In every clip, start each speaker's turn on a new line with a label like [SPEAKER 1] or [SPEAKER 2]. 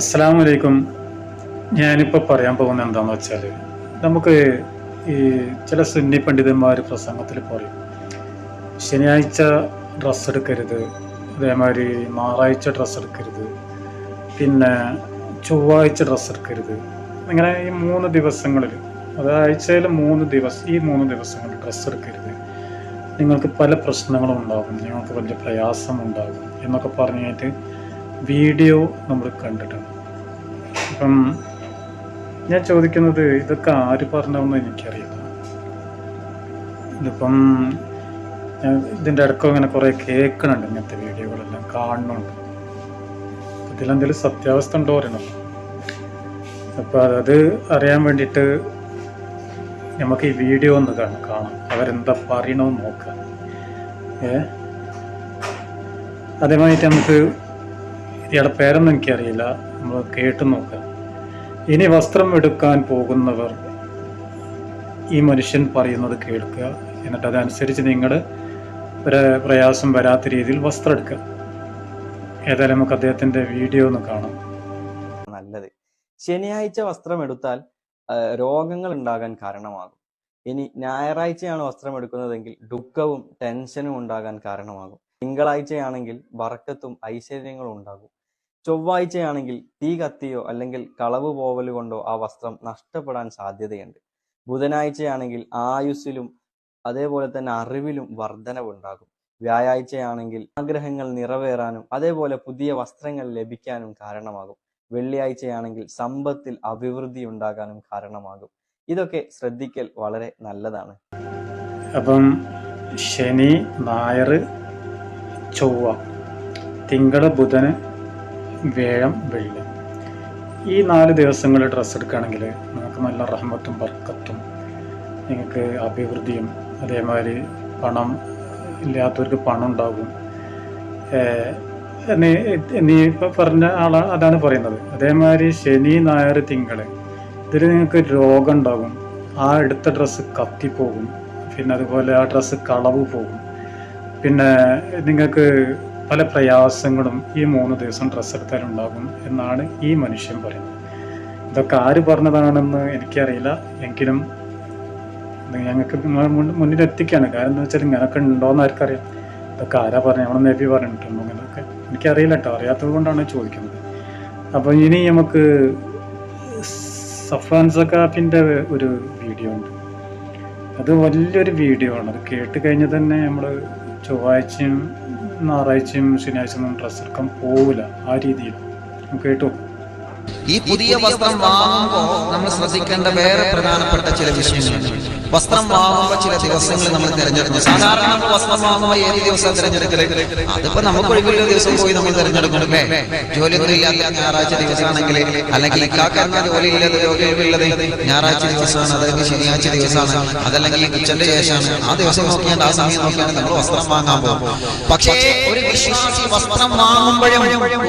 [SPEAKER 1] അസ്സാം വലൈക്കും ഞാനിപ്പോൾ പറയാൻ പോകുന്നത് എന്താണെന്ന് വെച്ചാൽ നമുക്ക് ഈ ചില സുന്നി പണ്ഡിതന്മാർ പ്രസംഗത്തിൽ പറയും ശനിയാഴ്ച ഡ്രസ്സ് എടുക്കരുത് അതേമാതിരി ഞായറാഴ്ച ഡ്രസ്സ് എടുക്കരുത് പിന്നെ ചൊവ്വാഴ്ച ഡ്രസ്സ് എടുക്കരുത്. ഇങ്ങനെ ഈ മൂന്ന് ദിവസങ്ങളിൽ അതായത് ആഴ്ചയിൽ മൂന്ന് ദിവസം ഈ മൂന്ന് ദിവസങ്ങളിൽ ഡ്രസ്സ് എടുക്കരുത്. നിങ്ങൾക്ക് പല പ്രശ്നങ്ങളും ഉണ്ടാകും നിങ്ങൾക്ക് വലിയ പ്രയാസം ഉണ്ടാകും എന്നൊക്കെ പറഞ്ഞിട്ട് വീഡിയോ നമ്മൾ കണ്ടിട്ടുണ്ട്. അപ്പം ഞാൻ ചോദിക്കുന്നത് ഇതൊക്കെ ആര് പറഞ്ഞതെന്ന് എനിക്കറിയില്ല. ഇതിപ്പം ഞാൻ ഇതിന്റെ അടുക്കം ഇങ്ങനെ കുറേ കേൾക്കണുണ്ട് ഇങ്ങനത്തെ വീഡിയോകളെല്ലാം കാണുന്നുണ്ട്. ഇതിലെന്തെങ്കിലും സത്യാവസ്ഥ ഉണ്ടോ അറിയണം അപ്പോൾ അത് അറിയാൻ വേണ്ടിയിട്ട് നമുക്ക് ഈ വീഡിയോ ഒന്ന് കാണാം കാണാം. അവരെന്താ പറയണമെന്ന് നോക്കാം. ഏ? അതേമാതിരി നമുക്ക് ഇയാളുടെ പേരൊന്നും എനിക്കറിയില്ല. നമ്മൾ കേട്ടു നോക്കാം. ഇനി വസ്ത്രം എടുക്കാൻ പോകുന്നവർ ഈ മനുഷ്യൻ പറയുന്നത് കേൾക്കുക. എന്നിട്ട് അതനുസരിച്ച് നിങ്ങൾ ഒരു പ്രയാസം വരാത്ത രീതിയിൽ വസ്ത്രം എടുക്കുക. ഏതായാലും നമുക്ക് അദ്ദേഹത്തിന്റെ വീഡിയോ ഒന്ന് കാണാം.
[SPEAKER 2] നല്ലത്. ശനിയാഴ്ച വസ്ത്രം എടുത്താൽ രോഗങ്ങൾ ഉണ്ടാകാൻ കാരണമാകും. ഇനി ഞായറാഴ്ചയാണ് വസ്ത്രം എടുക്കുന്നതെങ്കിൽ ദുഃഖവും ടെൻഷനും ഉണ്ടാകാൻ കാരണമാകും. തിങ്കളാഴ്ചയാണെങ്കിൽ വറക്കത്തും ഐശ്വര്യങ്ങളും ഉണ്ടാകും. ചൊവ്വാഴ്ചയാണെങ്കിൽ തീ കത്തിയോ അല്ലെങ്കിൽ കളവ് പോവൽ കൊണ്ടോ ആ വസ്ത്രം നഷ്ടപ്പെടാൻ സാധ്യതയുണ്ട്. ബുധനാഴ്ചയാണെങ്കിൽ ആയുസ്സിലും അതേപോലെ തന്നെ അറിവിലും വർധനവുണ്ടാകും. വ്യാഴാഴ്ചയാണെങ്കിൽ ആഗ്രഹങ്ങൾ നിറവേറാനും അതേപോലെ പുതിയ വസ്ത്രങ്ങൾ ലഭിക്കാനും കാരണമാകും. വെള്ളിയാഴ്ചയാണെങ്കിൽ സമ്പത്തിൽ അഭിവൃദ്ധി ഉണ്ടാകാനും കാരണമാകും. ഇതൊക്കെ ശ്രദ്ധിക്കൽ വളരെ നല്ലതാണ്.
[SPEAKER 1] അപ്പം ശനി ഞായർ ചൊവ്വ തിങ്കൾ ബുധന് വേഴം വെള്ളി ഈ നാല് ദിവസങ്ങളിൽ ഡ്രസ്സ് എടുക്കുകയാണെങ്കിൽ നമുക്ക് നല്ല റഹ്മത്തും ബർക്കത്തും നിങ്ങൾക്ക് അഭിവൃദ്ധിയും അതേമാതിരി പണം ഇല്ലാത്തവർക്ക് പണം ഉണ്ടാകും. നീ നീ ഇപ്പം പറഞ്ഞ ആളാ അതാണ് പറയുന്നത്. അതേമാതിരി ശനി ഞായർ തിങ്കൾ ഇതിൽ നിങ്ങൾക്ക് രോഗം ഉണ്ടാകും. ആ എടുത്ത ഡ്രസ്സ് കത്തിപ്പോകും പിന്നെ അതുപോലെ ആ ഡ്രസ്സ് കളവ് പോകും. പിന്നെ നിങ്ങൾക്ക് പല പ്രയാസങ്ങളും ഈ മൂന്ന് ദിവസം ഡ്രസ്സ് എടുത്താലുണ്ടാകും എന്നാണ് ഈ മനുഷ്യൻ പറയുന്നത്. ഇതൊക്കെ ആര് പറഞ്ഞതാണെന്ന് എനിക്കറിയില്ല. എങ്കിലും ഞങ്ങൾക്ക് മുന്നിൽ എത്തിക്കാണ്. കാരണം എന്താ വെച്ചാൽ ഇങ്ങനൊക്കെ ഉണ്ടോയെന്ന് ആർക്കറിയാം. ഇതൊക്കെ ആരാ പറഞ്ഞു നമ്മളെ നബി പറഞ്ഞിട്ടുണ്ടോ? ഇങ്ങനെയൊക്കെ എനിക്കറിയില്ല കേട്ടോ. അറിയാത്തത് കൊണ്ടാണ് ചോദിക്കുന്നത്. അപ്പോൾ ഇനി നമുക്ക് സഫാൻ സക്കാഫിന്റെ ഒരു വീഡിയോ ഉണ്ട്. അത് വലിയൊരു വീഡിയോ ആണ്. അത് കേട്ട് കഴിഞ്ഞ് തന്നെ നമ്മൾ ചൊവ്വാഴ്ചയും ഞായറാഴ്ചയും ശനിയാഴ്ചയും ഡ്രസ്സ് എടുക്കാൻ പോവില്ല. ആ രീതിയിൽ. കേട്ടു.
[SPEAKER 3] ഈ പുതിയ വസ്ത്രം വാങ്ങുമ്പോൾ നമ്മൾ ശ്രദ്ധിക്കേണ്ട വേറെ പ്രധാനപ്പെട്ട ചില വിഷയങ്ങളുണ്ട് വസ്ത്രം വാങ്ങുമ്പോൾ ചില ദിവസങ്ങൾ നമ്മൾ തിരഞ്ഞെടുക്കും. സാധാരണ നമ്മൾ വസ്ത്രം വാങ്ങുമ്പോൾ ഏത് ദിവസം തിരഞ്ഞെടുക്കൽ? അതിപ്പോ നമുക്ക് ഒഴിവുള്ള ദിവസം പോയി നമ്മൾ തിരഞ്ഞെടുക്കണം അല്ലേ? ജോലിയൊന്നും ഇല്ലാത്ത ഞായറാഴ്ച ദിവസമാണെങ്കിൽ അല്ലെങ്കിൽ ഇക്കാക്കുന്ന ജോലി ഇല്ലാത്ത ജോലിയുള്ളത് ഞായറാഴ്ച ദിവസമാണ് അതായത് ശനിയാഴ്ച ദിവസമാണ് അതല്ലെങ്കിൽ ഉച്ചന്റെ ശേഷമാണ്. ആ ദിവസം നോക്കിയാൽ ആ സമയം നോക്കിയാണ് നമ്മൾ വസ്ത്രം വാങ്ങാൻ പോകും. പക്ഷേ ഒരു വിശ്വാസി വസ്ത്രം വാങ്ങുമ്പോഴും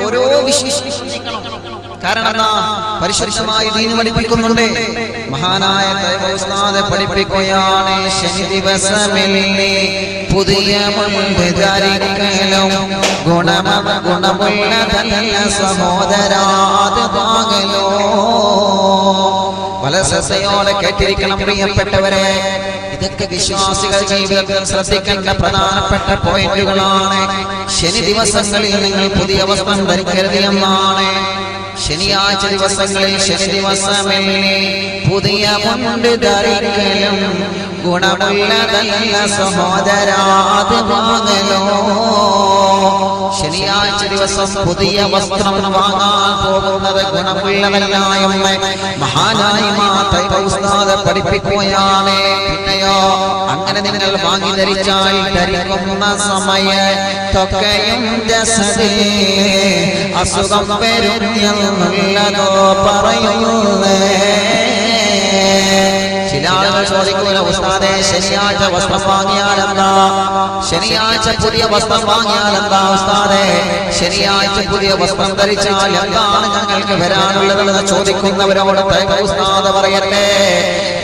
[SPEAKER 3] ഓരോ വിശ്വസിക്കണം കാരണം പരിശുദ്ധമായി ദീന് പഠിപ്പിക്കുന്നുണ്ട്. മഹാനായ ദൈവോസ്താദ് പഠിപ്പിക്കുകയാണ് ശനി ദിവസമില്ലേ പുതിയ മുൻപ് ധരിക്കലും ഗുണമ ഗുണമുള്ളതല്ല സഹോദരാത് ശ്രദ്ധയോടെ കേട്ടിരിക്കണം പ്രിയപ്പെട്ടവരെ. ഇതൊക്കെ വിശ്വാസികൾ ജീവിതത്തിൽ ശ്രദ്ധിക്കേണ്ട പ്രധാനപ്പെട്ട പോയിന്റുകളാണ്. ശനി ദിവസങ്ങളിൽ നിങ്ങൾ പുതിയ വസ്ത്രം ധരിക്കരുത് ശനിയാഴ്ച ദിവസങ്ങളിൽ ശനി ദിവസമല്ലേ പുതിയ മുണ്ട് ധരിക്കലും ഗുണമുള്ളതല്ല സഹോദരാത് വാങ്ങലോ ശനിയാഴ്ച ദിവസം പുതിയ വസ്ത്രം വാങ്ങാൻ പോകുന്നത് ഗുണമുള്ളവനായ മഹാനായി മാത്രം പഠിപ്പിക്കുകയാണ്. പിന്നെയോ അങ്ങനെ നിങ്ങൾ വാങ്ങി ധരിച്ചാൽ ധരിക്കുന്ന സമയത്തൊക്കെയും ജസദേ അസുഖം വരും എന്നുള്ളതോ പറയുന്നേ. ചില ആളുകൾ ചോദിക്കൂല ഉസ്താദെ ശനിയാഴ്ച വസ്ത്രം വാങ്ങിയാലെന്താ? ശനിയാഴ്ച പുതിയ വസ്ത്രം വാങ്ങിയാലെന്താ ഉസ്താദെ? ശനിയാഴ്ച പുതിയ വസ്ത്രം ധരിച്ചാൽ എന്താണ് ഞങ്ങൾക്ക് വരാനുള്ളതെന്ന് ചോദിക്കുന്നവരോട് ഉസ്താദ് പറയട്ടെ.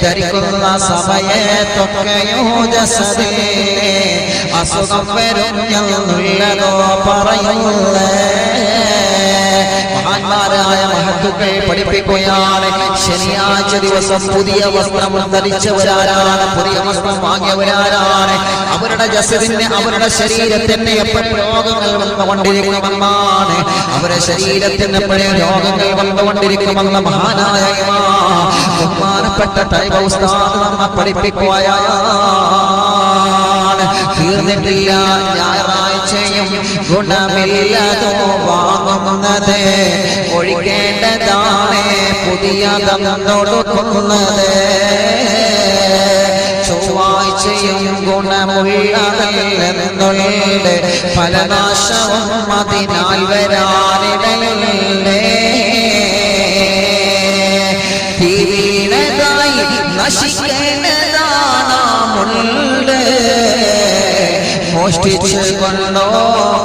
[SPEAKER 3] ധരിക്കുന്ന സമയത്തൊക്കെയോ ജസദേ അസുഖം വരും എന്നുള്ളതോ പറയുന്നേ മഹാന്മാരായ മഹത്തുക്കൾ പഠിപ്പിക്കുകയാണ്. ശനിയാഴ്ച ദിവസം പുതിയ വസ്ത്രം ധരിച്ചവരാരാണ് പുതിയ വസ്ത്രം വാങ്ങിയവരാരാണ്. അവരുടെ ജസദിന് അവരുടെ ശരീരത്തിന് എപ്പോഴും രോഗങ്ങൾ വന്നുകൊണ്ടിരിക്കുമെന്നാണ്. അവരുടെ ശരീരത്തിന് എപ്പോഴും രോഗങ്ങൾ വന്നുകൊണ്ടിരിക്കുമെന്ന മഹാനായ ബഹുമാനപ്പെട്ട തൈവ ഉസ്താദ് നമ്മെ പഠിപ്പിക്കുകയാണ് തീർന്നിട്ടില്ല ഞായറാഴ്ചയും ഗുണമില്ലതോ വാങ്ങുന്നത്. ഒഴിക്കേണ്ടതാണ് പുതിയതൊന്നൊടുക്കുന്നത് ചൊവ്വാഴ്ചയും ഗുണമുള്ളതല്ലെന്നുള്ള ഫലനാശവും അതിനാൽ വരാനിടയില്ലേ മോഷ്ടിച്ച് കൊണ്ടോ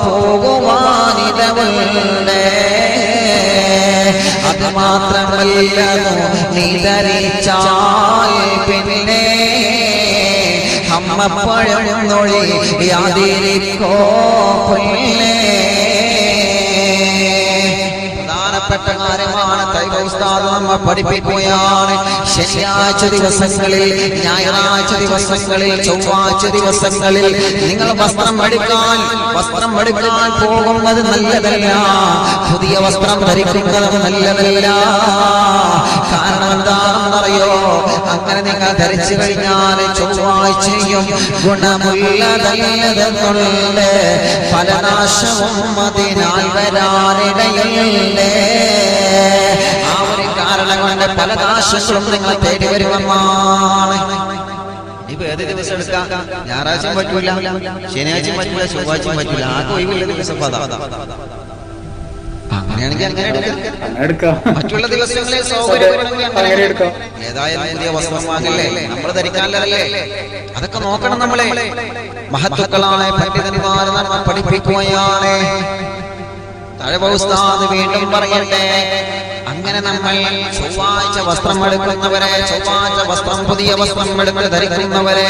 [SPEAKER 3] പോകുവാനിടമുണ്ട്. അത് മാത്രമല്ലതോ നീ ധരിച്ചാൽ പിന്നെ അമ്മപ്പഴം നൊഴി യാതിരിക്കോ പൊല്ലേ പ്രധാനപ്പെട്ട തൈവ ഉസ്താദ് നമ്മ പഠിപ്പിക്കുകയാണ്. ശനിയാഴ്ച ദിവസങ്ങളിൽ ഞായറാഴ്ച ദിവസങ്ങളിൽ ചൊവ്വാഴ്ച ദിവസങ്ങളിൽ നിങ്ങൾ വസ്ത്രം എടുക്കാൻ വസ്ത്രം എടുക്കാൻ പോകുന്നത് നല്ലതല്ല. പുതിയ വസ്ത്രം ധരിക്കുന്നത് നല്ലതല്ല. കാരണം എന്താണെന്നറിയോ? അങ്ങനെ നിങ്ങൾ ധരിച്ചു കഴിഞ്ഞാൽ ചൊവ്വാഴ്ചയും ഗുണമുള്ളതല്ലതെന്നുള്ള. ഫലനാശവും അതിനാൽ വരാനിടയില്ലേ. കാരണം പല നാശങ്ങളും നിങ്ങളെ തേടി വരുമെന്നാണ്. ഇപ്പൊ ഏത് ദിവസം എടുക്കാം? ഞായറാഴ്ചയും പറ്റൂല ശനിയാഴ്ചയും പറ്റൂല ചൊവ്വാഴ്ചയും പറ്റൂല. ആർക്കും ഒഴിവില്ല ദിവസം അങ്ങനെയാണെങ്കിൽ അങ്ങനെ എടുക്കാം. മറ്റുള്ള ദിവസങ്ങളിൽ
[SPEAKER 1] സൗകര്യം
[SPEAKER 3] ഏതായാലും പുതിയ വസ്ത്രം വാങ്ങല്ലേ നമ്മൾ ധരിക്കാനല്ലേ? അതൊക്കെ നോക്കണം നമ്മളെ. മഹത്തുക്കളായ പണ്ഡിതന്മാർ നമ്മൾ പഠിപ്പിക്കുകയാണ്. താഴെ വീണ്ടും പറയട്ടെ. അങ്ങനെ നമ്മൾ ചൊവ്വാഴ്ച വസ്ത്രം എടുക്കുന്നവരെ ചൊവ്വാഴ്ച വസ്ത്രം പുതിയ വസ്ത്രം എടുത്ത് ധരിക്കുന്നവരെ?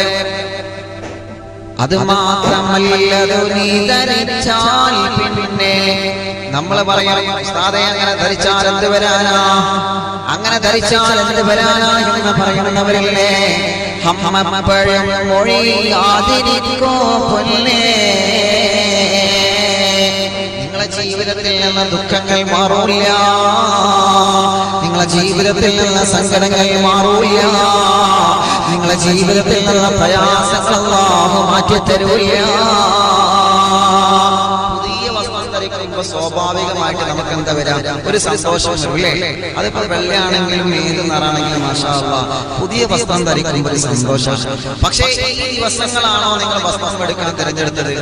[SPEAKER 3] അത് മാത്രമല്ലതു നീ ധരിച്ചാൽ പിന്നെ നമ്മൾ പറയാം ഉസ്താദേ അങ്ങനെ ധരിച്ചാൽ എന്ത് വരാനാ? അങ്ങനെ ധരിച്ചാൽ എന്ത് വരാനാ? എന്ന് പറയുന്നവരില്ലേ ഹമ്മപ്പഴം മൊഴിയാതിരിക്കോ പൊന്നേ? ജീവിതത്തിൽ നിന്ന് ദുഃഖങ്ങൾ മാറൂല നിങ്ങളെ ജീവിതത്തിൽ നിന്ന് സങ്കടങ്ങൾ മാറൂല നിങ്ങളെ ജീവിതത്തിൽ നിന്ന് പ്രയാസങ്ങൾ മാറ്റിത്തരൂല സ്വാഭാവികമായിട്ട് നമുക്ക് എന്താ വരാം? ഒരു സന്തോഷം വരില്ലേ? അതിപ്പോ വെള്ളയാണെങ്കിലും ഏത് നിറാണെങ്കിലും അല്ലാ, പുതിയ വസ്ത്രം ധരിക്കുമ്പോൾ സന്തോഷം. പക്ഷേ ഈ വസ്ത്രങ്ങളാണോ നിങ്ങൾ വസ്ത്രം എടുക്കാൻ തിരഞ്ഞെടുത്തത്?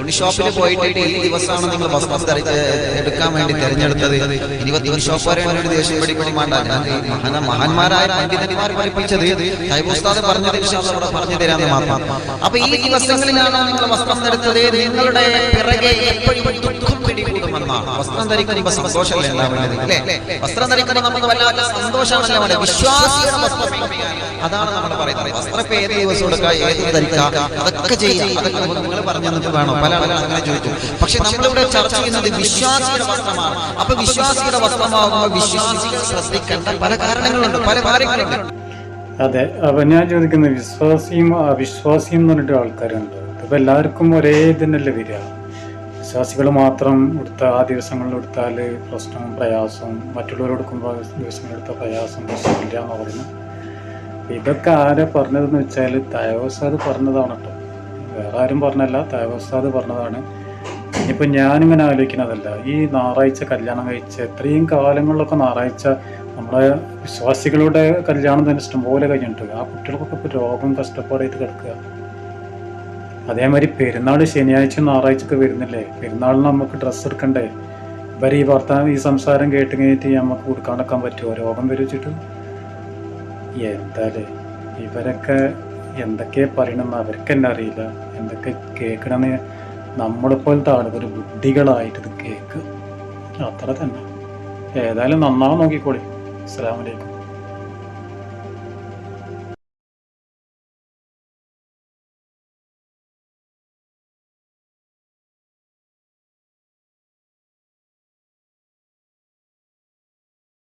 [SPEAKER 3] തുണി ഷോപ്പിൽ പോയിട്ട് ഈ ദിവസമാണ് നിങ്ങൾ വസ്ത്രം ധരിച്ച് എടുക്കാൻ വേണ്ടി തിരഞ്ഞെടുത്തത്? തുണി ഷോപ്പുകാരെ ഒരു ദേഷ്യം പിടിക്കണം വേണ്ട. മഹാന്മാരായ പണ്ഡിതന്മാർ പഠിപ്പിച്ചത് തൈബുസ്താദ് പറഞ്ഞത് പറഞ്ഞു തരാന്ന് മാത്രം അപ്പൊ ഈ ദിവസങ്ങളിലാണ് നിങ്ങൾ വസ്ത്രം എടുത്തത്? നിങ്ങളുടെ പിറകെ എപ്പോഴും ദുഃഖം വസ്ത്രം ധരിക്കുമ്പോൾ വസ്ത്രം ധരിക്കുമ്പോൾ നമുക്ക് വല്ലാത്ത അതാണ് നമ്മൾ പറയുന്നത്. അതൊക്കെ നിങ്ങൾ പല ആളുകളും അങ്ങനെ ചോദിച്ചു പക്ഷെ ചർച്ച ചെയ്യുന്നത് വിശ്വാസിയുടെ വസ്ത്രമാണ്. അപ്പൊ വിശ്വാസിയുടെ വസ്ത്രമാകുമ്പോൾ വിശ്വാസികൾ ശ്രദ്ധിക്കേണ്ട പല കാരണങ്ങളുണ്ട്. പല കാര്യങ്ങളുണ്ട്.
[SPEAKER 1] അതെ. അപ്പൊ ഞാൻ ചോദിക്കുന്നത് വിശ്വാസിയും അവിശ്വാസിയും എന്ന് പറഞ്ഞിട്ട് ആൾക്കാരുണ്ട്. അപ്പൊ എല്ലാവർക്കും ഒരേ ഇതിനല്ലേ വരിക? വിശ്വാസികൾ മാത്രം എടുത്ത ആ ദിവസങ്ങളിൽ എടുത്താൽ പ്രശ്നവും പ്രയാസവും മറ്റുള്ളവർ എടുക്കുമ്പോൾ ദിവസങ്ങൾ എടുത്ത പ്രയാസം പ്രശ്നമില്ല എന്ന് പറയുന്നു. ഇതൊക്കെ ആരെ പറഞ്ഞതെന്ന് വെച്ചാൽ തയോസാദ് പറഞ്ഞതാണ് കേട്ടോ. വേറെ ആരും പറഞ്ഞല്ല തയോസാദ് പറഞ്ഞതാണ്. ഇനിയിപ്പോൾ ഞാനിങ്ങനെ ആലോചിക്കുന്നതല്ല ഈ ഞായറാഴ്ച കല്യാണം കഴിച്ച എത്രയും കാലങ്ങളിലൊക്കെ ഞായറാഴ്ച നമ്മുടെ വിശ്വാസികളുടെ കല്യാണം തന്നെ ഇഷ്ടംപോലെ കഴിഞ്ഞിട്ടുണ്ട്. ആ കുട്ടികൾക്കൊക്കെ ഇപ്പോൾ രോഗം കഷ്ടപ്പാടായിട്ട് കിടക്കുക. അതേമാതിരി പെരുന്നാൾ ശനിയാഴ്ച ഞായറാഴ്ചയൊക്കെ വരുന്നില്ലേ? പെരുന്നാളിന് നമുക്ക് ഡ്രസ്സ് എടുക്കണ്ടേ? ഇവർ ഈ വർത്തമാനം ഈ സംസാരം കേട്ട് കഴിഞ്ഞിട്ട് നമുക്ക് കൊടുക്കാണ്ടിരിക്കാൻ പറ്റുമോ രോഗം വരിച്ചിട്ട് എന്താലേ ഇവരൊക്കെ എന്തൊക്കെ പറയണമെന്ന് അവർക്ക് തന്നെ അറിയില്ല. എന്തൊക്കെ കേൾക്കണമെന്ന് നമ്മളെപ്പോലത്തെ ആളുകൾ ബുദ്ധികളായിട്ട് ഇത് കേക്ക്. അത്ര തന്നെ ഏതായാലും നന്നാവും നോക്കിക്കോളി. അസ്സലാമലൈക്കും